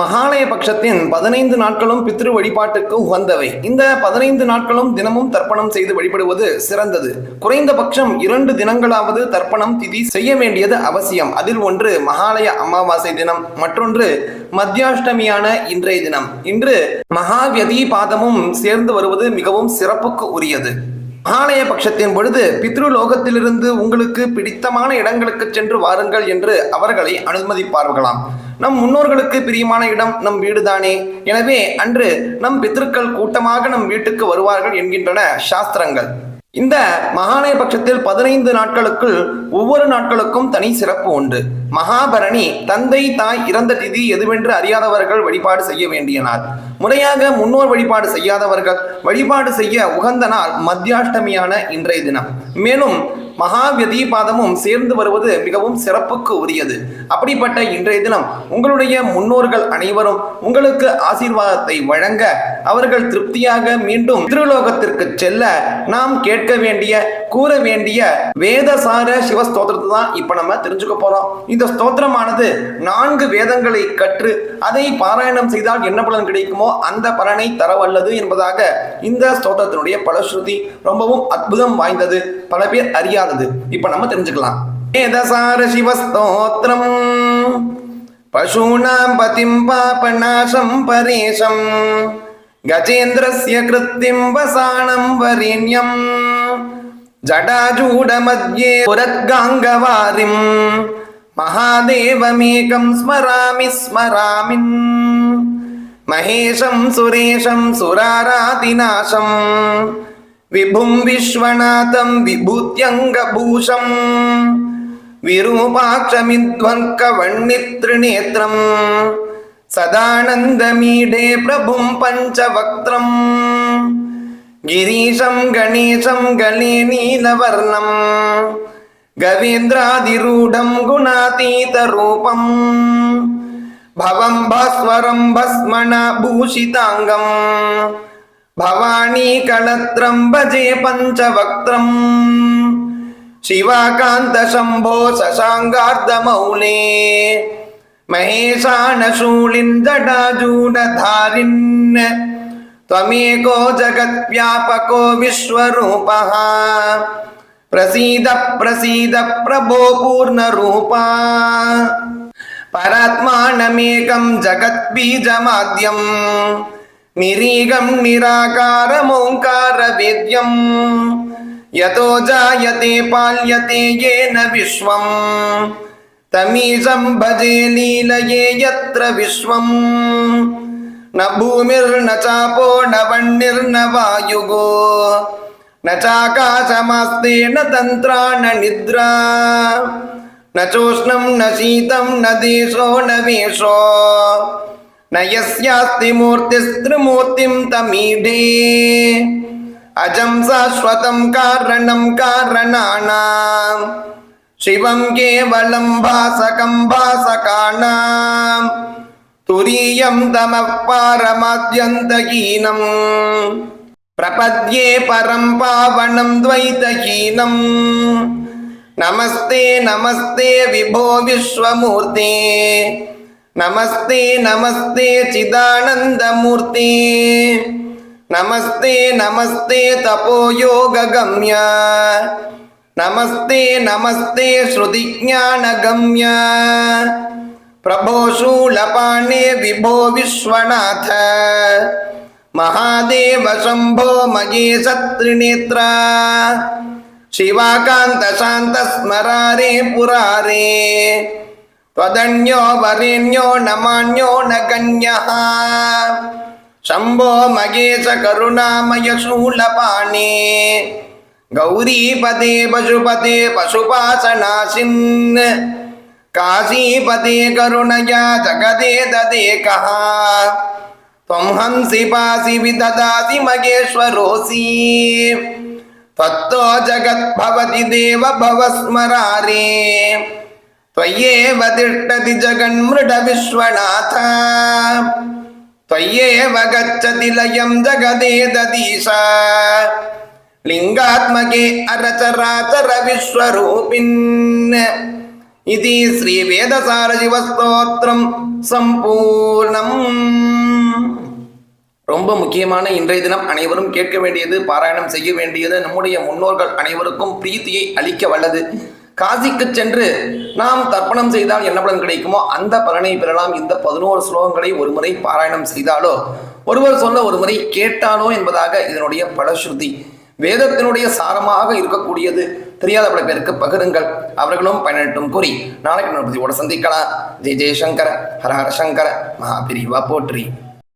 மகாலய பட்சத்தின் பதினைந்து நாட்களும் பித்ரு வழிபாட்டுக்கு உகந்தவை. இந்த பதினைந்து நாட்களும் தினமும் தர்ப்பணம் செய்து வழிபடுவது சிறந்தது. குறைந்தபட்சம் இரண்டு தினங்களாவது தர்ப்பணம் திதி செய்ய வேண்டியது அவசியம். அதில் ஒன்று மகாலய அமாவாசை தினம் மற்றொன்று மத்தியாஷ்டமியான இன்றைய தினம். இன்று மகாவியதி பாதமும் சேர்ந்து வருவது மிகவும் சிறப்புக்கு உரியது. மகாலய பட்சத்தின் பொழுது பித்ருலோகத்திலிருந்து உங்களுக்கு பிடித்தமான இடங்களுக்கு சென்று வாருங்கள் என்று அவர்களை அனுமதிப்பார்களாம். நம் முன்னோர்களுக்கு பிரியமான இடம் நம் வீடுதானே? எனவே அன்று நம் பித்ருக்கள் கூட்டமாக நம் வீட்டுக்கு வருவார்கள் என்கின்றன சாஸ்திரங்கள். இந்த மகாலய பட்சத்தில் பதினைந்து நாட்களுக்குள் ஒவ்வொரு நாட்களுக்கும் தனி சிறப்பு உண்டு. மகாபரணி தந்தை தாய் இறந்த திதி எதுவென்று அறியாதவர்கள் வழிபாடு செய்ய வேண்டிய நாள் முறையாக முன்னோர் வழிபாடு செய்யாதவர்கள் வழிபாடு செய்ய உகந்த நாள் மத்தியாஷ்டமியான இன்றைய தினம். மேலும் மகாவியதி பாதமும் சேர்ந்து வருவது மிகவும் சிறப்புக்கு உரியது. அப்படிப்பட்ட இன்றைய தினம் உங்களுடைய முன்னோர்கள் அனைவரும் உங்களுக்கு ஆசீர்வாதத்தை வழங்க அவர்கள் திருப்தியாக மீண்டும் திருலோகத்திற்கு செல்ல நாம் கேட்க வேண்டிய கூற வேண்டிய வேதசார சிவஸ்தோத்திரத்தை தான் இப்ப நம்ம தெரிஞ்சுக்க போறோம். இந்த ஸ்தோத்திரமானது நான்கு வேதங்களை கற்று அதை பாராயணம் செய்தால் என்ன பலன் கிடைக்குமோ அந்த பலனை தரவல்லது என்பதாக இந்த ஸ்தோத்திரத்தினுடைய பலஸ்ருதி ரொம்பவும் அற்புதம் வாய்ந்தது. பல பேர் தெரியாதது. இப்ப நம்ம தெரிஞ்சுக்கலாம். ஏதசார சிவஸ்தோத்திரம். பசூனாம் பதிம் பாபநாசம் பரேஷம் கஜேந்திரஸ்ய கிருத்திம் வசானம் வரேண்யம். ஜடாஜூடமத்யே புரத்காங்கவாரிம். மகாதேவமேகம் ஸ்மராமி ஸ்மராமின். மகேஷம் சுரேஷம் சுராராதிநாசம். விபும் விஸ்வநாதம் விபூத்யங்கபூஷம் विरूपाक्षमिध्वङ्कवह्नित्रिनेत्रम् सदानन्दमीडे प्रभुं पञ्चवक्त्रम् गिरीशं गणेशं गणे नीलवर्णम् गवीन्द्रादिरूढं गुणातीतरूपम् भवं भास्वरं भस्मना भूषिताङ्गम् भवानीकलत्रं भजे पञ्चवक्त्रम् शिवाकान्तशम्भो शशाङ्गार्धमौले महेशानशूलिन् जटाजूडधारिन् त्वमेको जगत्व्यापको विश्वरूपः प्रसीद प्रसीद प्रभो पूर्णरूपा परात्मानमेकं जगद्बीजमाद्यम् निरीगं निराकारमोङ्कारवेद्यम् यतो जायते पाल्यते येन विश्वम् तमीशं भजे लीलये यत्र विश्वम् न भूमिर्न चापो न वह्निर्न वायुगो न चाकाशमास्ते न तन्त्रा न निद्रा न चोष्णं न शीतं न देशो न वेषो నయస్యాస్తి మూర్తిస్త్రిమూర్తిం తమీఢే అజం శాశ్వతం కారణం కారణానాం శివం కేవలం భాసకం భాసకాణాం తురీయం తమ పారమద్యంతహీనం ప్రపద్యే పరం పావనం ద్వైతహీనం నమస్తే నమస్తే విభో విశ్వమూర్తే विश्वमूर्ते नमस्ते नमस्ते चिदानन्दमूर्ते नमस्ते नमस्ते तपोयोगगम्य नमस्ते नमस्ते श्रुतिज्ञानगम्य प्रभो शूलपाणे विभो विश्वनाथ महादेव शम्भो महेश त्रिनेत्र शिवाकान्तशान्तस्मरारे पुरारे त्वदन्यो वरेण्यो न मान्यो न गण्यः शम्भो मगेश करुणामय शूलपाणे गौरीपदे पशुपते पशुपाशनाशिन् काशीपते करुणया जगदे ददेकः त्वं हंसि पासि विददासि मगेश्वरोऽसि त्वत्तो जगद्भवति देव भवस्मरारे त्वय्येव तिष्ठति जगन्मृडविश्वनाथ त्वय्येव गच्छति लयं जगदेदधीश लिङ्गात्मके अरचराचर विश्वरूपिन् இது ஸ்ரீ வேதசார சிவஸ்தோத்திரம் சம்பூர்ணம் ரொம்ப முக்கியமான இன்றைய தினம் அனைவரும் கேட்க வேண்டியது பாராயணம் செய்ய வேண்டியது நம்முடைய முன்னோர்கள் அனைவருக்கும் பிரீத்தியை அளிக்க வல்லது காசிக்கு சென்று நாம் தர்ப்பணம் செய்தால் என்ன பலன் கிடைக்குமோ அந்த பலனை பெறலாம். இந்த பதினோரு ஸ்லோகங்களை ஒருமுறை பாராயணம் செய்தாலோ ஒருவர் சொல்ல ஒருமுறை கேட்டாலோ என்பதாக இதனுடைய பலஸ்ருதி வேதத்தினுடைய சாரமாக இருக்கக்கூடியது. தெரியாத பல பேருக்கு பகிருங்கள். அவர்களும் பயனட்டும் கூறி நாளைக்கு பத்தியோட சந்திக்கலாம். ஜெய் ஜெயசங்கர ஹரஹர சங்கர மகாபிரிவா போற்றி.